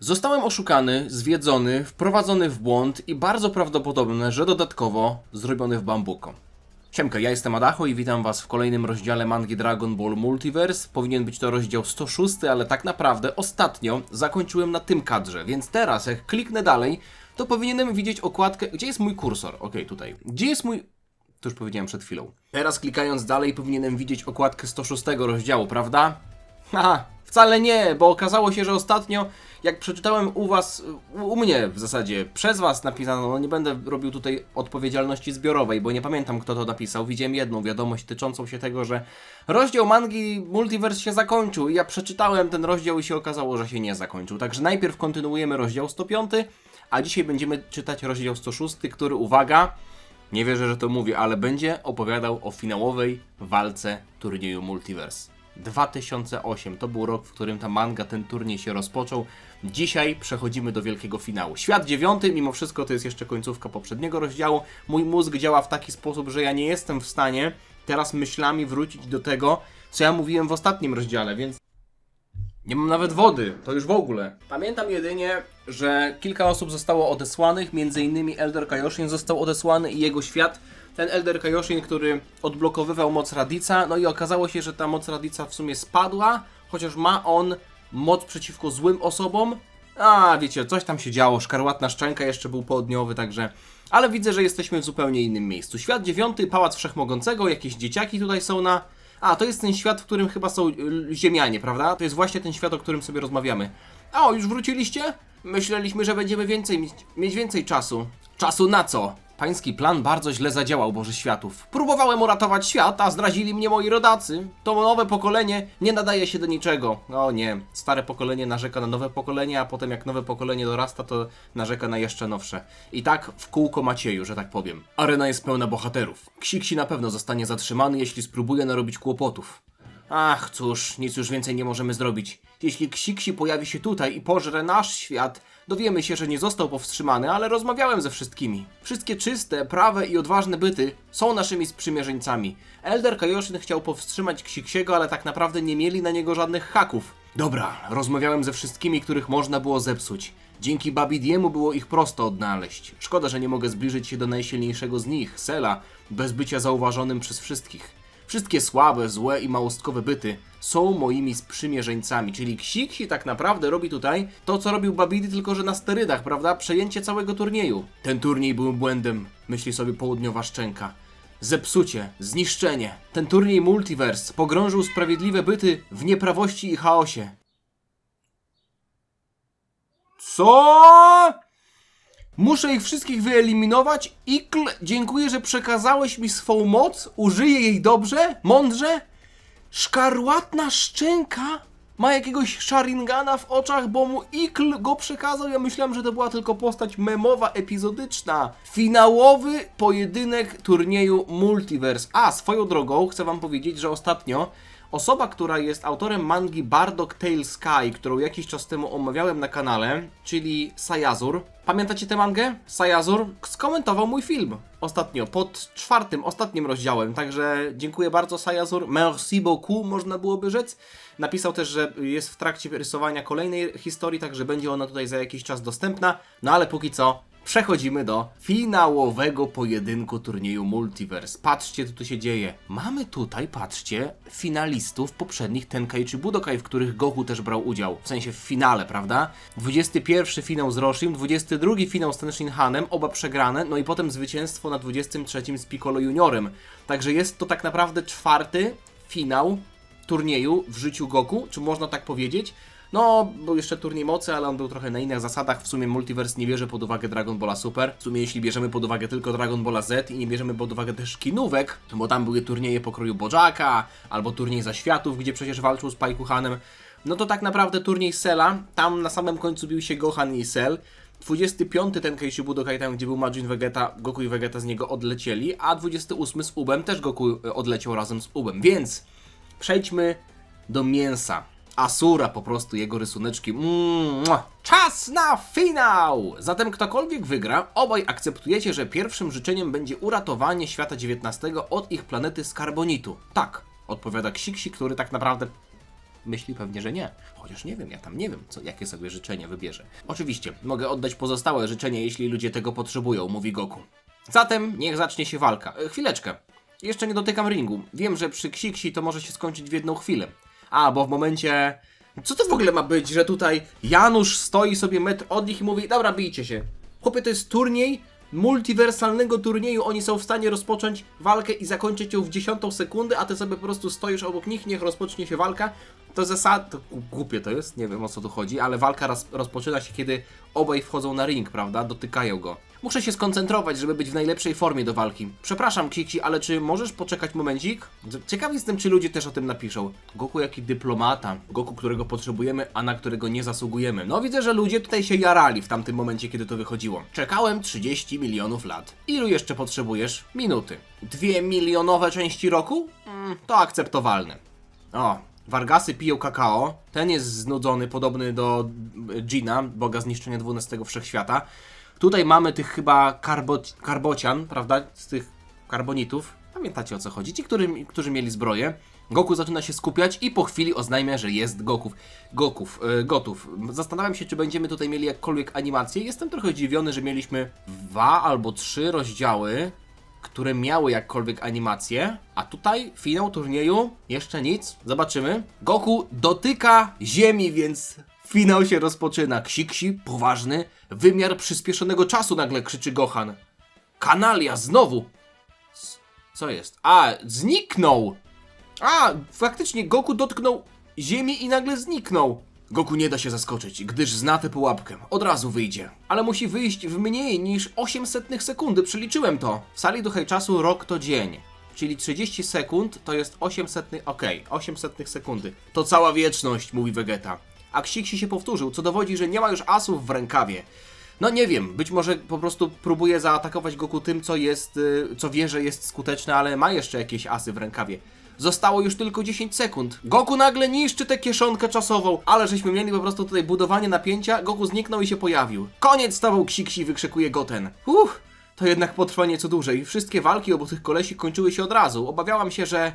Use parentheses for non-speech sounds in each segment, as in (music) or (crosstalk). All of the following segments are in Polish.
Zostałem oszukany, zwiedzony, wprowadzony w błąd i bardzo prawdopodobne, że dodatkowo zrobiony w bambuko. Siemka, ja jestem Adacho i witam was w kolejnym rozdziale mangi Dragon Ball Multiverse. Powinien być to rozdział 106, ale tak naprawdę ostatnio zakończyłem na tym kadrze, więc teraz jak kliknę dalej, to powinienem widzieć okładkę... Gdzie jest mój kursor? Okej, tutaj. Gdzie jest mój... To już powiedziałem przed chwilą. Teraz klikając dalej powinienem widzieć okładkę 106 rozdziału, prawda? Haha, wcale nie, bo okazało się, że ostatnio, jak przeczytałem u was, u mnie w zasadzie, przez was napisano, no nie będę robił tutaj odpowiedzialności zbiorowej, bo nie pamiętam kto to napisał, widziałem jedną wiadomość tyczącą się tego, że rozdział mangi Multiverse się zakończył i ja przeczytałem ten rozdział i się okazało, że się nie zakończył. Także najpierw kontynuujemy rozdział 105, a dzisiaj będziemy czytać rozdział 106, który, uwaga, nie wierzę, że to mówię, ale będzie opowiadał o finałowej walce turnieju Multiverse. 2008 to był rok, w którym ta manga, ten turniej się rozpoczął. Dzisiaj przechodzimy do wielkiego finału. Świat dziewiąty, mimo wszystko to jest jeszcze końcówka poprzedniego rozdziału. Mój mózg działa w taki sposób, że ja nie jestem w stanie teraz myślami wrócić do tego, co ja mówiłem w ostatnim rozdziale, więc nie mam nawet wody, to już w ogóle. Pamiętam jedynie, że kilka osób zostało odesłanych, między innymi Elder Kaioshin został odesłany i jego świat. Ten Elder Kaioshin, który odblokowywał moc Radica, no i okazało się, że ta moc Radica w sumie spadła, chociaż ma on moc przeciwko złym osobom. A, wiecie, coś tam się działo, szkarłatna szczęka jeszcze był południowy, także... Ale widzę, że jesteśmy w zupełnie innym miejscu. Świat dziewiąty, Pałac Wszechmogącego, jakieś dzieciaki tutaj są na... A, to jest ten świat, w którym chyba są y, ziemianie, prawda? To jest właśnie ten świat, o którym sobie rozmawiamy. A, już wróciliście? Myśleliśmy, że będziemy więcej mieć więcej czasu. Czasu na co? Pański plan bardzo źle zadziałał, Boży Światów. Próbowałem uratować świat, a zrazili mnie moi rodacy. To nowe pokolenie nie nadaje się do niczego. O nie, stare pokolenie narzeka na nowe pokolenie, a potem jak nowe pokolenie dorasta, to narzeka na jeszcze nowsze. I tak w kółko Macieju, że tak powiem. Arena jest pełna bohaterów. Ksiksi na pewno zostanie zatrzymany, jeśli spróbuje narobić kłopotów. Ach, cóż, nic już więcej nie możemy zrobić. Jeśli Ksiksi pojawi się tutaj i pożre nasz świat, dowiemy się, że nie został powstrzymany, ale rozmawiałem ze wszystkimi. Wszystkie czyste, prawe i odważne byty są naszymi sprzymierzeńcami. Elder Kaioshin chciał powstrzymać Ksiksiego, ale tak naprawdę nie mieli na niego żadnych haków. Dobra, rozmawiałem ze wszystkimi, których można było zepsuć. Dzięki Babidiemu było ich prosto odnaleźć. Szkoda, że nie mogę zbliżyć się do najsilniejszego z nich, Sela, bez bycia zauważonym przez wszystkich. Wszystkie słabe, złe i małostkowe byty są moimi sprzymierzeńcami, czyli Ksiksi tak naprawdę robi tutaj to, co robił Babidi, tylko że na sterydach, prawda? Przejęcie całego turnieju. Ten turniej był błędem, myśli sobie południowa szczęka. Zepsucie, zniszczenie. Ten turniej Multiverse pogrążył sprawiedliwe byty w nieprawości i chaosie. Co? Muszę ich wszystkich wyeliminować? Ikl, dziękuję, że przekazałeś mi swą moc. Użyję jej dobrze, mądrze. Szkarłatna szczęka ma jakiegoś Sharingana w oczach, bo mu Ikl go przekazał. Ja myślałem, że to była tylko postać memowa, epizodyczna. Finałowy pojedynek turnieju Multiverse. A, swoją drogą chcę wam powiedzieć, że ostatnio Osoba, która jest autorem mangi Bardock Tale Sky, którą jakiś czas temu omawiałem na kanale, czyli Sayazur. Pamiętacie tę mangę? Sayazur skomentował mój film ostatnio, pod czwartym, ostatnim rozdziałem, także dziękuję bardzo Sayazur. Merci beaucoup, można byłoby rzec. Napisał też, że jest w trakcie rysowania kolejnej historii, także będzie ona tutaj za jakiś czas dostępna. No ale póki co, przechodzimy do finałowego pojedynku turnieju Multiverse. Patrzcie, co tu się dzieje. Mamy tutaj, patrzcie, finalistów poprzednich Tenkaichi Budokai, w których Goku też brał udział. W sensie w finale, prawda? 21 finał z Roshim, 22 finał z Tenshinhanem, oba przegrane, no i potem zwycięstwo na 23 z Piccolo Juniorem. Także jest to tak naprawdę czwarty finał turnieju w życiu Goku, czy można tak powiedzieć? No, był jeszcze turniej mocy, ale on był trochę na innych zasadach. W sumie Multiverse nie bierze pod uwagę Dragon Balla Super. W sumie jeśli bierzemy pod uwagę tylko Dragon Balla Z i nie bierzemy pod uwagę też kinówek, bo tam były turnieje pokroju Bojaka, albo turniej Zaświatów, gdzie przecież walczył z Paikuhanem, no to tak naprawdę turniej Cella, tam na samym końcu bił się Gohan i Cell. 25 ten Keishu Budokai, tam gdzie był Majin Vegeta, Goku i Vegeta z niego odlecieli, a 28 z Ubem też Goku e, odleciał razem z Ubem. Więc przejdźmy do mięsa. Asura po prostu, jego rysuneczki. Mua. Czas na finał! Zatem ktokolwiek wygra, obaj akceptujecie, że pierwszym życzeniem będzie uratowanie świata XIX od ich planety Skarbonitu. Tak, odpowiada Ksiksi, który tak naprawdę myśli pewnie, że nie. Chociaż nie wiem, ja tam nie wiem, co, jakie sobie życzenie wybierze. Oczywiście, mogę oddać pozostałe życzenie, jeśli ludzie tego potrzebują, mówi Goku. Zatem niech zacznie się walka. E, chwileczkę. Jeszcze nie dotykam ringu. Wiem, że przy Ksiksi to może się skończyć w jedną chwilę. A, bo w momencie... Co to w ogóle ma być, że tutaj Janusz stoi sobie metr od nich i mówi Dobra, bijcie się. Chłopie, to jest turniej multiwersalnego turnieju. Oni są w stanie rozpocząć walkę i zakończyć ją w dziesiątą sekundę, a ty sobie po prostu stoisz obok nich, niech rozpocznie się walka. To zasad... To głupie to jest, nie wiem o co tu chodzi, ale walka roz, rozpoczyna się, kiedy obaj wchodzą na ring, prawda? Dotykają go. Muszę się skoncentrować, żeby być w najlepszej formie do walki. Przepraszam, Kiki, ale czy możesz poczekać momencik? Ciekaw jestem, czy ludzie też o tym napiszą. Goku jaki dyplomata. Goku, którego potrzebujemy, a na którego nie zasługujemy. No widzę, że ludzie tutaj się jarali w tamtym momencie, kiedy to wychodziło. Czekałem 30 milionów lat. Ilu jeszcze potrzebujesz? Minuty. Dwie milionowe części roku? Mm, to akceptowalne. O, Vargasy piją kakao. Ten jest znudzony, podobny do Gina, boga zniszczenia XII wszechświata. Tutaj mamy tych chyba karbo, karbocian, prawda? Z tych karbonitów. Pamiętacie o co chodzi? Ci, którzy, którzy mieli zbroję. Goku zaczyna się skupiać i po chwili oznajmia, że jest Goków. Goków, e, gotów. Zastanawiam się, czy będziemy tutaj mieli jakkolwiek animację. Jestem trochę zdziwiony, że mieliśmy dwa albo trzy rozdziały które miały jakkolwiek animację, a tutaj finał turnieju jeszcze nic. Zobaczymy. Goku dotyka ziemi, więc finał się rozpoczyna. Ksiksi, poważny, wymiar przyspieszonego czasu nagle krzyczy Gohan. Kanalia, znowu! C- Co jest? A, zniknął! A, faktycznie Goku dotknął ziemi i nagle zniknął. Goku nie da się zaskoczyć, gdyż zna tę pułapkę. Od razu wyjdzie. Ale musi wyjść w mniej niż 800 sekundy, przeliczyłem to. W sali duchej czasu rok to dzień. Czyli 30 sekund to jest 800, okej, 800 sekundy. To cała wieczność, mówi Vegeta. A Ksiksi się powtórzył, co dowodzi, że nie ma już asów w rękawie. No nie wiem, być może po prostu próbuje zaatakować Goku tym, co jest, y, co wie, że jest skuteczne, ale ma jeszcze jakieś asy w rękawie. Zostało już tylko 10 sekund. Goku nagle niszczy tę kieszonkę czasową, ale żeśmy mieli po prostu tutaj budowanie napięcia, Goku zniknął i się pojawił. Koniec z tobą, Ksiksi, wykrzykuje Goten. Uff, to jednak potrwa nieco dłużej. Wszystkie walki obu tych kolesi kończyły się od razu. Obawiałam się, że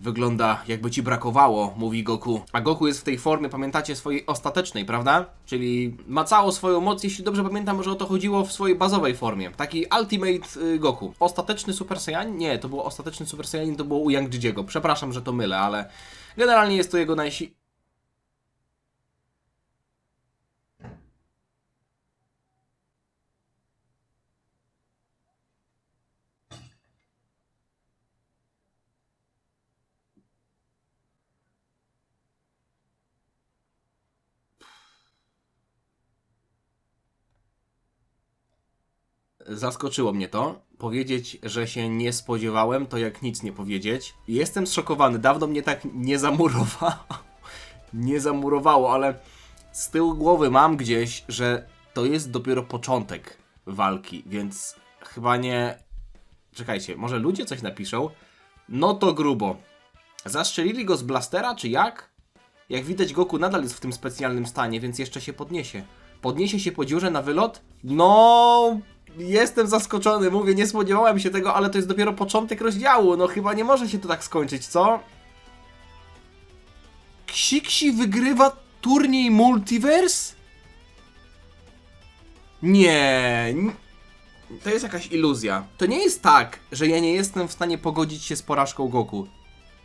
Wygląda jakby ci brakowało, mówi Goku. A Goku jest w tej formie, pamiętacie, swojej ostatecznej, prawda? Czyli ma całą swoją moc, jeśli dobrze pamiętam, może o to chodziło w swojej bazowej formie. Taki Ultimate y, Goku. Ostateczny Super Saiyan? Nie, to było ostateczny Super Saiyan, to było u Yang Jidziego. Przepraszam, że to mylę, ale generalnie jest to jego najsi... Zaskoczyło mnie to. Powiedzieć, że się nie spodziewałem, to jak nic nie powiedzieć. Jestem zszokowany, dawno mnie tak nie zamurowało. (laughs) nie zamurowało, ale z tyłu głowy mam gdzieś, że to jest dopiero początek walki, więc chyba nie. Czekajcie, może ludzie coś napiszą? No to grubo. Zastrzelili go z blastera, czy jak? Jak widać, Goku nadal jest w tym specjalnym stanie, więc jeszcze się podniesie. Podniesie się po dziurze na wylot? No, jestem zaskoczony, mówię, nie spodziewałem się tego, ale to jest dopiero początek rozdziału. No chyba nie może się to tak skończyć, co? Ksiksi wygrywa turniej Multiverse? Nie. To jest jakaś iluzja. To nie jest tak, że ja nie jestem w stanie pogodzić się z porażką Goku.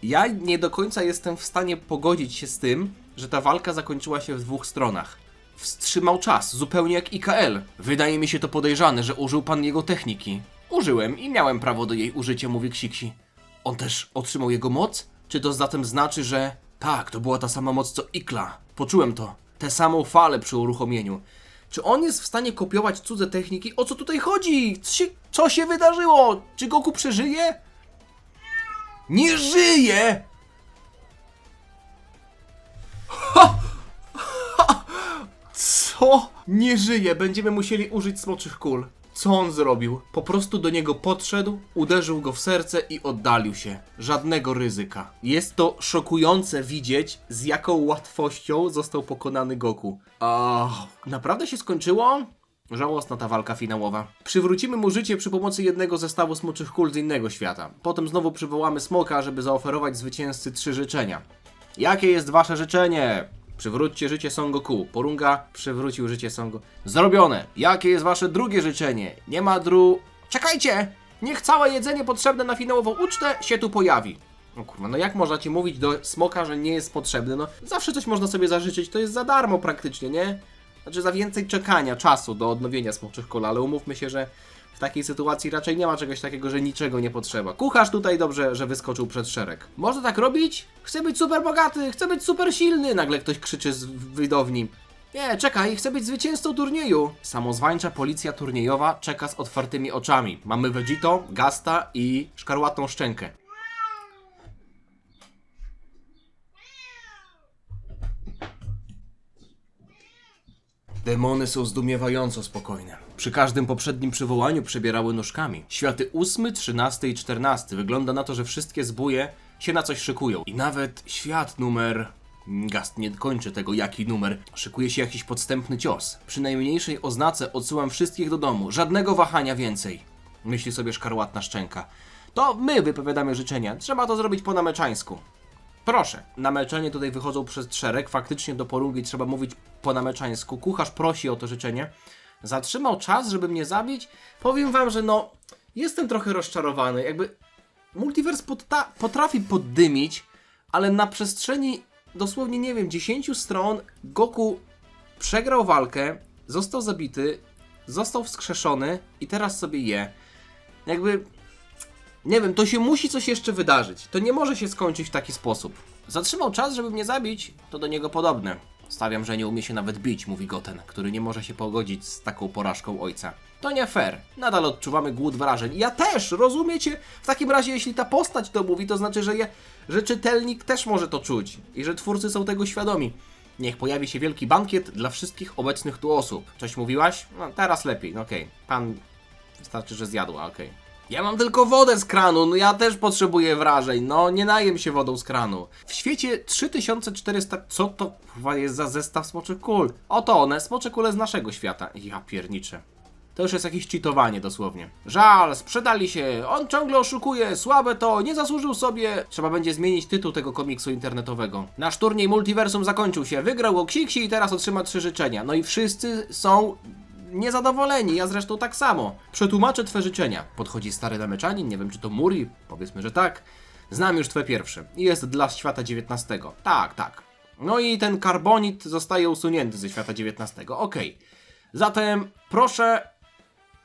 Ja nie do końca jestem w stanie pogodzić się z tym, że ta walka zakończyła się w dwóch stronach. Wstrzymał czas, zupełnie jak IKL. Wydaje mi się to podejrzane, że użył pan jego techniki. Użyłem i miałem prawo do jej użycia, mówi Ksiksi. On też otrzymał jego moc? Czy to zatem znaczy, że... Tak, to była ta sama moc co Ikla. Poczułem to. Tę samą falę przy uruchomieniu. Czy on jest w stanie kopiować cudze techniki? O co tutaj chodzi? Co się, co się wydarzyło? Czy Goku przeżyje? Nie żyje! Nie żyje, będziemy musieli użyć smoczych kul. Co on zrobił? Po prostu do niego podszedł, uderzył go w serce i oddalił się. Żadnego ryzyka. Jest to szokujące widzieć, z jaką łatwością został pokonany Goku. A naprawdę się skończyło? Żałosna ta walka finałowa. Przywrócimy mu życie przy pomocy jednego zestawu smoczych kul z innego świata. Potem znowu przywołamy smoka, żeby zaoferować zwycięzcy trzy życzenia. Jakie jest wasze życzenie? Przywróćcie życie Son. Porunga przywrócił życie Son. Zrobione. Jakie jest wasze drugie życzenie? Nie ma dru... Czekajcie! Niech całe jedzenie potrzebne na finałową ucztę się tu pojawi. No kurwa, no jak można ci mówić do smoka, że nie jest potrzebny? No zawsze coś można sobie zażyczyć, to jest za darmo praktycznie, nie? Znaczy za więcej czekania, czasu do odnowienia smoczych kol, ale umówmy się, że w takiej sytuacji raczej nie ma czegoś takiego, że niczego nie potrzeba. Kucharz tutaj dobrze, że wyskoczył przed szereg. Można tak robić? Chcę być super bogaty, chcę być super silny, nagle ktoś krzyczy z widowni. Nie, czekaj, chcę być zwycięzcą turnieju. Samozwańcza policja turniejowa czeka z otwartymi oczami. Mamy Vegito, Gasta i szkarłatną szczękę. Demony są zdumiewająco spokojne. Przy każdym poprzednim przywołaniu przebierały nóżkami. Światy 8, 13 i 14. Wygląda na to, że wszystkie zbóje się na coś szykują. I nawet świat numer... Gast nie kończy tego, jaki numer. Szykuje się jakiś podstępny cios. Przy najmniejszej oznace odsyłam wszystkich do domu. Żadnego wahania więcej. Myśli sobie szkarłatna szczęka. To my wypowiadamy życzenia. Trzeba to zrobić po nameczańsku. Proszę. Nameczenie tutaj wychodzą przez szereg. Faktycznie do porungi trzeba mówić po nameczańsku. Kucharz prosi o to życzenie. Zatrzymał czas, żeby mnie zabić. Powiem wam, że no, jestem trochę rozczarowany. Jakby Multiverse potrafi poddymić, ale na przestrzeni dosłownie, nie wiem, 10 stron Goku przegrał walkę, został zabity, został wskrzeszony i teraz sobie je. Jakby nie wiem, to się musi coś jeszcze wydarzyć. To nie może się skończyć w taki sposób. Zatrzymał czas, żeby mnie zabić, to do niego podobne. Stawiam, że nie umie się nawet bić, mówi Goten, który nie może się pogodzić z taką porażką ojca. To nie fair. Nadal odczuwamy głód wrażeń. Ja też, rozumiecie? W takim razie, jeśli ta postać to mówi, to znaczy, że, je, że czytelnik też może to czuć i że twórcy są tego świadomi. Niech pojawi się wielki bankiet dla wszystkich obecnych tu osób. Coś mówiłaś? No teraz lepiej, no okej. Pan wystarczy, że zjadła, okej. Ja mam tylko wodę z kranu, no ja też potrzebuję wrażeń, no nie najem się wodą z kranu. W świecie 3400, co to chyba jest za zestaw smoczych kul? Oto one, smocze kule z naszego świata. Ja pierniczę. To już jest jakieś cheatowanie dosłownie. Żal, sprzedali się, on ciągle oszukuje, słabe to, nie zasłużył sobie. Trzeba będzie zmienić tytuł tego komiksu internetowego. Nasz turniej Multiversum zakończył się, wygrał go Ksiksi i teraz otrzyma trzy życzenia. No i wszyscy są niezadowoleni, ja zresztą tak samo. Przetłumaczę twe życzenia. Podchodzi stary nameczanin, nie wiem czy to Muri, powiedzmy, że tak. Znam już twe pierwsze. Jest dla świata XIX. Tak, tak. No i ten karbonit zostaje usunięty ze świata XIX. Okej. Zatem proszę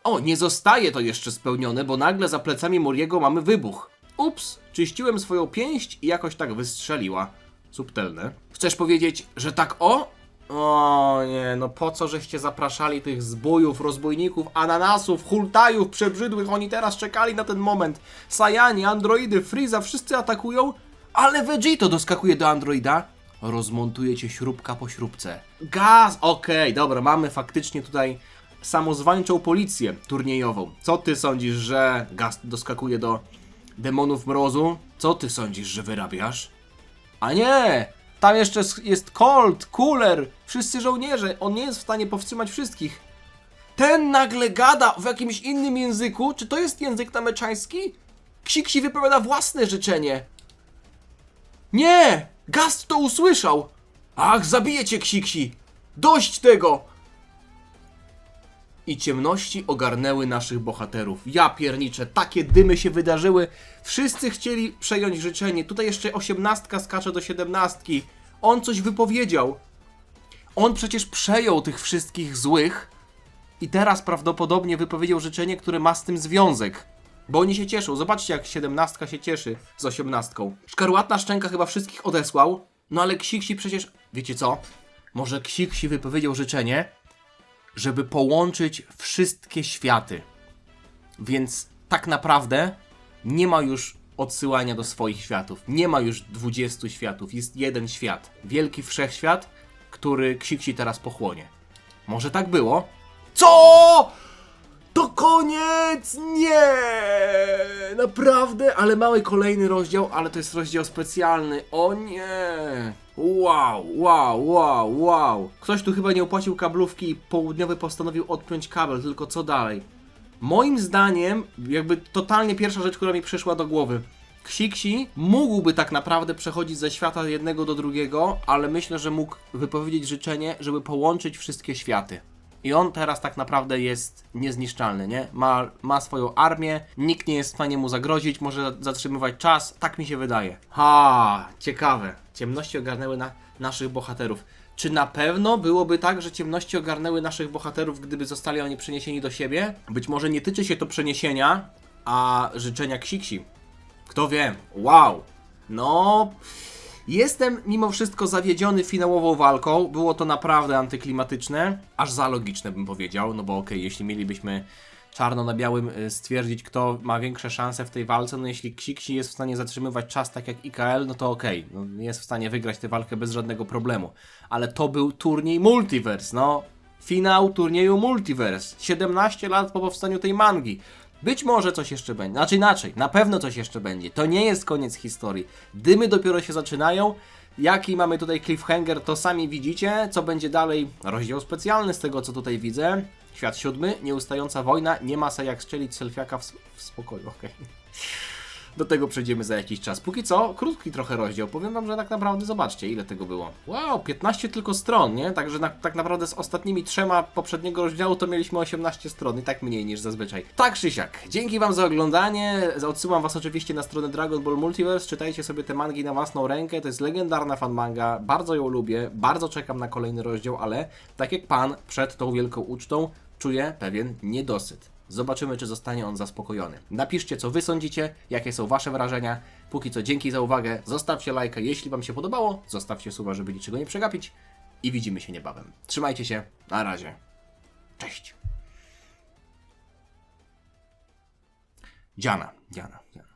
o, nie zostaje to jeszcze spełnione, bo nagle za plecami Muriego mamy wybuch. Ups, czyściłem swoją pięść i jakoś tak wystrzeliła. Subtelne. Chcesz powiedzieć, że tak o? O nie, no po co żeście zapraszali tych zbójów, rozbójników, ananasów, hultajów przebrzydłych? Oni teraz czekali na ten moment. Sajani, androidy, Freeza, wszyscy atakują, ale Vegito doskakuje do androida. Rozmontuje cię śrubka po śrubce. Gaz! Okej, dobra, mamy faktycznie tutaj samozwańczą policję turniejową. Co ty sądzisz, że Gaz doskakuje do demonów mrozu? Co ty sądzisz, że wyrabiasz? A nie! Tam jeszcze jest Colt, Cooler, wszyscy żołnierze. On nie jest w stanie powstrzymać wszystkich. Ten nagle gada w jakimś innym języku. Czy to jest język nameczański? Ksiksi wypowiada własne życzenie. Nie! Gast to usłyszał! Ach, zabijecie Ksiksi! Dość tego! I ciemności ogarnęły naszych bohaterów. Ja pierniczę, takie dymy się wydarzyły. Wszyscy chcieli przejąć życzenie. Tutaj jeszcze osiemnastka skacze do siedemnastki. On coś wypowiedział. On przecież przejął tych wszystkich złych i teraz prawdopodobnie wypowiedział życzenie, które ma z tym związek. Bo oni się cieszą. Zobaczcie, jak siedemnastka się cieszy z osiemnastką. Szkarłatna szczęka chyba wszystkich odesłał. No ale Ksiksi przecież... Wiecie co? Może Ksiksi wypowiedział życzenie, żeby połączyć wszystkie światy. Więc tak naprawdę nie ma już odsyłania do swoich światów. Nie ma już 20 światów. Jest jeden świat. Wielki wszechświat, który Ksiksi teraz pochłonie. Może tak było? Co? To koniec! Nie! Naprawdę? Ale mały kolejny rozdział, ale to jest rozdział specjalny. O nie! Wow, wow, wow, wow. Ktoś tu chyba nie opłacił kablówki i południowy postanowił odpiąć kabel, tylko co dalej? Moim zdaniem, jakby totalnie pierwsza rzecz, która mi przyszła do głowy. Ksiksi mógłby tak naprawdę przechodzić ze świata jednego do drugiego, ale myślę, że mógł wypowiedzieć życzenie, żeby połączyć wszystkie światy. I on teraz tak naprawdę jest niezniszczalny, nie? Ma, ma swoją armię, nikt nie jest w stanie mu zagrozić, może zatrzymywać czas, tak mi się wydaje. Ha, ciekawe. Ciemności ogarnęły na naszych bohaterów. Czy na pewno byłoby tak, że ciemności ogarnęły naszych bohaterów, gdyby zostali oni przeniesieni do siebie? Być może nie tyczy się to przeniesienia, a życzenia Ksiksi. Kto wie? Wow! No. Jestem mimo wszystko zawiedziony finałową walką. Było to naprawdę antyklimatyczne, aż za logiczne bym powiedział. No bo okej, jeśli mielibyśmy czarno na białym y, stwierdzić, kto ma większe szanse w tej walce, no jeśli Ksiksi jest w stanie zatrzymywać czas tak jak IKL, no to okej, no jest w stanie wygrać tę walkę bez żadnego problemu. Ale to był turniej Multiverse, no. Finał turnieju Multiverse. 17 lat po powstaniu tej mangi. Być może coś jeszcze będzie. Znaczy inaczej, na pewno coś jeszcze będzie. To nie jest koniec historii. Dymy dopiero się zaczynają. Jaki mamy tutaj cliffhanger, to sami widzicie. Co będzie dalej? Rozdział specjalny z tego, co tutaj widzę. Świat siódmy, nieustająca wojna, nie ma se jak strzelić selfiaka w, w spokoju, okej. Do tego przejdziemy za jakiś czas. Póki co, krótki trochę rozdział. Powiem wam, że tak naprawdę zobaczcie, ile tego było. Wow, 15 tylko stron, nie? Także na, tak naprawdę z ostatnimi trzema poprzedniego rozdziału to mieliśmy 18 stron i tak mniej niż zazwyczaj. Tak czy dzięki wam za oglądanie. Odsyłam was oczywiście na stronę Dragon Ball Multiverse. Czytajcie sobie te mangi na własną rękę. To jest legendarna fan manga. Bardzo ją lubię. Bardzo czekam na kolejny rozdział, ale tak jak pan przed tą wielką ucztą czuję pewien niedosyt. Zobaczymy, czy zostanie on zaspokojony. Napiszcie, co wy sądzicie, jakie są wasze wrażenia. Póki co, dzięki za uwagę. Zostawcie lajka, jeśli wam się podobało. Zostawcie suba, żeby niczego nie przegapić. I widzimy się niebawem. Trzymajcie się. Na razie. Cześć. Dziana, Dziana, Dziana.